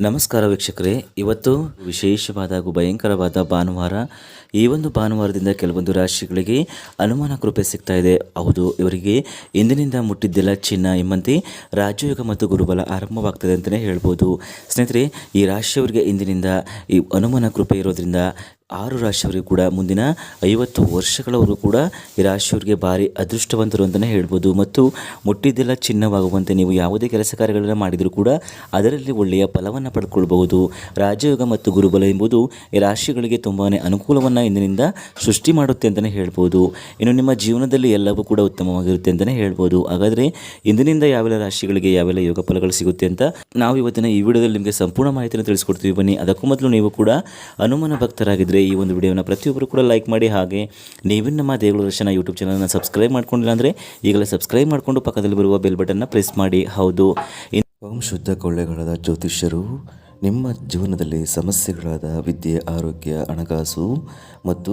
ನಮಸ್ಕಾರ ವೀಕ್ಷಕರೇ. ಇವತ್ತು ವಿಶೇಷವಾದ ಹಾಗೂ ಭಯಂಕರವಾದ ಭಾನುವಾರ. ಈ ಒಂದು ಭಾನುವಾರದಿಂದ ಕೆಲವೊಂದು ರಾಶಿಗಳಿಗೆ ಅನುಮಾನ ಕೃಪೆ ಸಿಗ್ತಾ ಇದೆ. ಹೌದು, ಇವರಿಗೆ ಇಂದಿನಿಂದ ಮುಟ್ಟಿದ್ದೆಲ್ಲ ಚಿನ್ನ ಎಂಬಂತೆ ರಾಜಯೋಗ ಮತ್ತು ಗುರುಬಲ ಆರಂಭವಾಗ್ತದೆ ಅಂತಲೇ ಹೇಳ್ಬೋದು. ಸ್ನೇಹಿತರೆ, ಈ ರಾಶಿಯವರಿಗೆ ಇಂದಿನಿಂದ ಈ ಅನುಮಾನ ಕೃಪೆ ಇರೋದ್ರಿಂದ ಆರು ರಾಶಿಯವರಿಗೆ ಕೂಡ ಮುಂದಿನ ಐವತ್ತು ವರ್ಷಗಳವರೆಗೂ ಕೂಡ ಈ ರಾಶಿಯವರಿಗೆ ಭಾರಿ ಅದೃಷ್ಟವಂತರು ಅಂತಲೇ ಹೇಳ್ಬೋದು. ಮತ್ತು ಮುಟ್ಟಿದ್ದೆಲ್ಲ ಚಿನ್ನವಾಗುವಂತೆ ನೀವು ಯಾವುದೇ ಕೆಲಸ ಕಾರ್ಯಗಳನ್ನು ಮಾಡಿದರೂ ಕೂಡ ಅದರಲ್ಲಿ ಒಳ್ಳೆಯ ಫಲವನ್ನು ಪಡ್ಕೊಳ್ಬಹುದು. ರಾಜಯೋಗ ಮತ್ತು ಗುರುಬಲ ಎಂಬುದು ಈ ರಾಶಿಗಳಿಗೆ ತುಂಬಾ ಅನುಕೂಲವನ್ನು ಇಂದಿನಿಂದ ಸೃಷ್ಟಿ ಮಾಡುತ್ತೆ ಅಂತಲೇ ಹೇಳ್ಬೋದು. ಇನ್ನು ನಿಮ್ಮ ಜೀವನದಲ್ಲಿ ಎಲ್ಲವೂ ಕೂಡ ಉತ್ತಮವಾಗಿರುತ್ತೆ ಅಂತಲೇ ಹೇಳ್ಬೋದು. ಹಾಗಾದರೆ ಇಂದಿನಿಂದ ಯಾವೆಲ್ಲ ರಾಶಿಗಳಿಗೆ ಯಾವೆಲ್ಲ ಯೋಗ ಫಲಗಳು ಸಿಗುತ್ತೆ ಅಂತ ನಾವು ಇವತ್ತಿನ ಈ ವಿಡಿಯೋದಲ್ಲಿ ನಿಮಗೆ ಸಂಪೂರ್ಣ ಮಾಹಿತಿಯನ್ನು ತಿಳಿಸ್ಕೊಡ್ತೀವಿ ಬನ್ನಿ. ಅದಕ್ಕೂ ಮೊದಲು ನೀವು ಕೂಡ ಹನುಮನ ಭಕ್ತರಾಗಿದ್ದರೆ ಈ ಒಂದು ವಿಡಿಯೋನ ಪ್ರತಿಯೊಬ್ಬರು ಕೂಡ ಲೈಕ್ ಮಾಡಿ ಹಾಗೆ ನೀವಿನ ನಮ್ಮ ದೇಗುಲ ದರ್ಶನ ಯೂಟ್ಯೂಬ್ ಚಾನಲ್ನ ಸಬ್ಸ್ಕ್ರೈಬ್ ಮಾಡ್ಕೊಂಡಿಲ್ಲ ಅಂದರೆ ಈಗಲೇ ಸಬ್ಸ್ಕ್ರೈಬ್ ಮಾಡಿಕೊಂಡು ಪಕ್ಕದಲ್ಲಿ ಬರುವ ಬೆಲ್ ಬಟನ್ನ ಪ್ರೆಸ್ ಮಾಡಿ. ಹೌದು. ಶುದ್ಧ ಕೊಳ್ಳೆಗಳಾದ ಜ್ಯೋತಿಷ್ಯರು, ನಿಮ್ಮ ಜೀವನದಲ್ಲಿ ಸಮಸ್ಯೆಗಳಾದ ವಿದ್ಯೆ, ಆರೋಗ್ಯ, ಹಣಕಾಸು ಮತ್ತು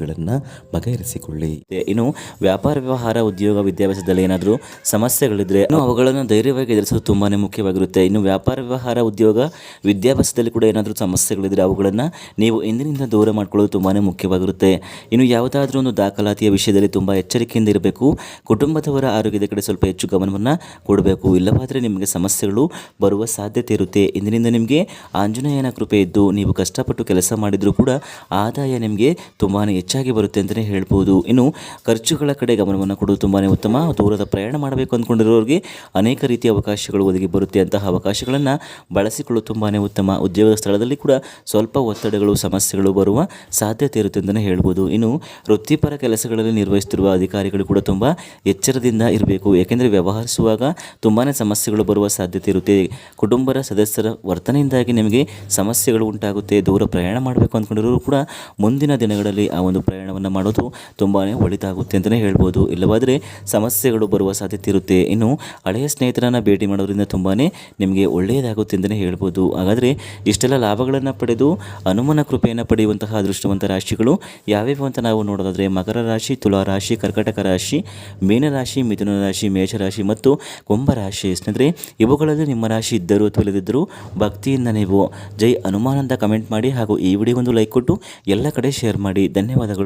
ಸಮಸ್ಯೆಗಳನ್ನು ಬಗೆಹರಿಸಿಕೊಳ್ಳಿ. ಇನ್ನು ವ್ಯಾಪಾರ ವ್ಯವಹಾರ, ಉದ್ಯೋಗ, ವಿದ್ಯಾಭ್ಯಾಸದಲ್ಲಿ ಏನಾದರೂ ಸಮಸ್ಯೆಗಳಿದ್ರೆ ಅವುಗಳನ್ನು ಧೈರ್ಯವಾಗಿ ಎದುರಿಸೋದು ತುಂಬಾ ಮುಖ್ಯವಾಗಿರುತ್ತೆ. ಇನ್ನು ವ್ಯಾಪಾರ ವ್ಯವಹಾರ, ಉದ್ಯೋಗ, ವಿದ್ಯಾಭ್ಯಾಸದಲ್ಲಿ ಕೂಡ ಏನಾದರೂ ಸಮಸ್ಯೆಗಳಿದ್ರೆ ಅವುಗಳನ್ನು ನೀವು ಇಂದಿನಿಂದ ದೂರ ಮಾಡ್ಕೊಳ್ಳೋದು ತುಂಬಾ ಮುಖ್ಯವಾಗಿರುತ್ತೆ. ಇನ್ನು ಯಾವುದಾದ್ರೂ ಒಂದು ದಾಖಲಾತಿಯ ವಿಷಯದಲ್ಲಿ ತುಂಬ ಎಚ್ಚರಿಕೆಯಿಂದ ಇರಬೇಕು. ಕುಟುಂಬದವರ ಆರೋಗ್ಯದ ಕಡೆ ಸ್ವಲ್ಪ ಹೆಚ್ಚು ಗಮನವನ್ನು ಕೊಡಬೇಕು. ಇಲ್ಲವಾದರೆ ನಿಮಗೆ ಸಮಸ್ಯೆಗಳು ಬರುವ ಸಾಧ್ಯತೆ ಇರುತ್ತೆ. ಇಂದಿನಿಂದ ನಿಮಗೆ ಆಂಜನೇಯನ ಕೃಪೆ ಇದ್ದು ನೀವು ಕಷ್ಟಪಟ್ಟು ಕೆಲಸ ಮಾಡಿದರೂ ಕೂಡ ಆದಾಯ ನಿಮಗೆ ತುಂಬಾ ಹೆಚ್ಚಾಗಿ ಬರುತ್ತೆ ಅಂತಲೇ ಹೇಳ್ಬೋದು. ಇನ್ನು ಖರ್ಚುಗಳ ಕಡೆ ಗಮನವನ್ನು ಕೊಡೋದು ತುಂಬಾ ಉತ್ತಮ. ದೂರದ ಪ್ರಯಾಣ ಮಾಡಬೇಕು ಅಂದ್ಕೊಂಡಿರೋರಿಗೆ ಅನೇಕ ರೀತಿಯ ಅವಕಾಶಗಳು ಒದಗಿ ಬರುತ್ತೆ. ಅಂತಹ ಅವಕಾಶಗಳನ್ನು ಬಳಸಿಕೊಳ್ಳೋದು ತುಂಬಾ ಉತ್ತಮ. ಉದ್ಯೋಗದ ಸ್ಥಳದಲ್ಲಿ ಕೂಡ ಸ್ವಲ್ಪ ಒತ್ತಡಗಳು, ಸಮಸ್ಯೆಗಳು ಬರುವ ಸಾಧ್ಯತೆ ಇರುತ್ತೆ ಅಂತಲೇ ಹೇಳ್ಬೋದು. ಇನ್ನು ವೃತ್ತಿಪರ ಕೆಲಸಗಳಲ್ಲಿ ನಿರ್ವಹಿಸುತ್ತಿರುವ ಅಧಿಕಾರಿಗಳು ಕೂಡ ತುಂಬ ಎಚ್ಚರದಿಂದ ಇರಬೇಕು. ಏಕೆಂದರೆ ವ್ಯವಹರಿಸುವಾಗ ತುಂಬಾ ಸಮಸ್ಯೆಗಳು ಬರುವ ಸಾಧ್ಯತೆ ಇರುತ್ತೆ. ಕುಟುಂಬದ ಸದಸ್ಯರ ವರ್ತನೆಯಿಂದಾಗಿ ನಿಮಗೆ ಸಮಸ್ಯೆಗಳು ಉಂಟಾಗುತ್ತೆ. ದೂರ ಪ್ರಯಾಣ ಮಾಡಬೇಕು ಅಂದ್ಕೊಂಡಿರೋರು ಕೂಡ ಮುಂದಿನ ದಿನಗಳಲ್ಲಿ ಆ ಒಂದು ಪ್ರಯಾಣವನ್ನು ಮಾಡೋದು ತುಂಬಾ ಒಳಿತಾಗುತ್ತೆ ಅಂತಲೇ ಹೇಳ್ಬೋದು. ಇಲ್ಲವಾದರೆ ಸಮಸ್ಯೆಗಳು ಬರುವ ಸಾಧ್ಯತೆ ಇರುತ್ತೆ. ಇನ್ನು ಹಳೆಯ ಸ್ನೇಹಿತರನ್ನು ಭೇಟಿ ಮಾಡೋದ್ರಿಂದ ತುಂಬಾ ನಿಮಗೆ ಒಳ್ಳೆಯದಾಗುತ್ತೆ ಅಂತಲೇ ಹೇಳ್ಬೋದು. ಹಾಗಾದರೆ ಇಷ್ಟೆಲ್ಲ ಲಾಭಗಳನ್ನು ಪಡೆದು ಹನುಮನ ಕೃಪೆಯನ್ನು ಪಡೆಯುವಂತಹ ಅದೃಷ್ಟವಂತ ರಾಶಿಗಳು ಯಾವ್ಯಾವು ಅಂತ ನಾವು ನೋಡೋದಾದರೆ ಮಕರ ರಾಶಿ, ತುಲಾ ರಾಶಿ, ಕರ್ಕಟಕ ರಾಶಿ ಮೀನರಾಶಿ ಮಿಥುನ ರಾಶಿ ಮೇಷರಾಶಿ ಮತ್ತು ಕುಂಭರಾಶಿ ಸ್ನೇಹಿತರೆ, ಇವುಗಳಲ್ಲಿ ನಿಮ್ಮ ರಾಶಿ ಇದ್ದರೂ ಅಥವಾ ಇಲ್ಲದಿದ್ದರೂ ಭಕ್ತಿಯಿಂದ ನೀವು ಜೈ ಹನುಮಾನ್ ಅಂತ ಕಮೆಂಟ್ ಮಾಡಿ ಹಾಗೂ ಈ ವಿಡಿಯೋ ಒಂದು ಲೈಕ್ ಕೊಟ್ಟು ಎಲ್ಲ ಕಡೆ ಶೇರ್ ಮಾಡಿ. ಧನ್ಯವಾದ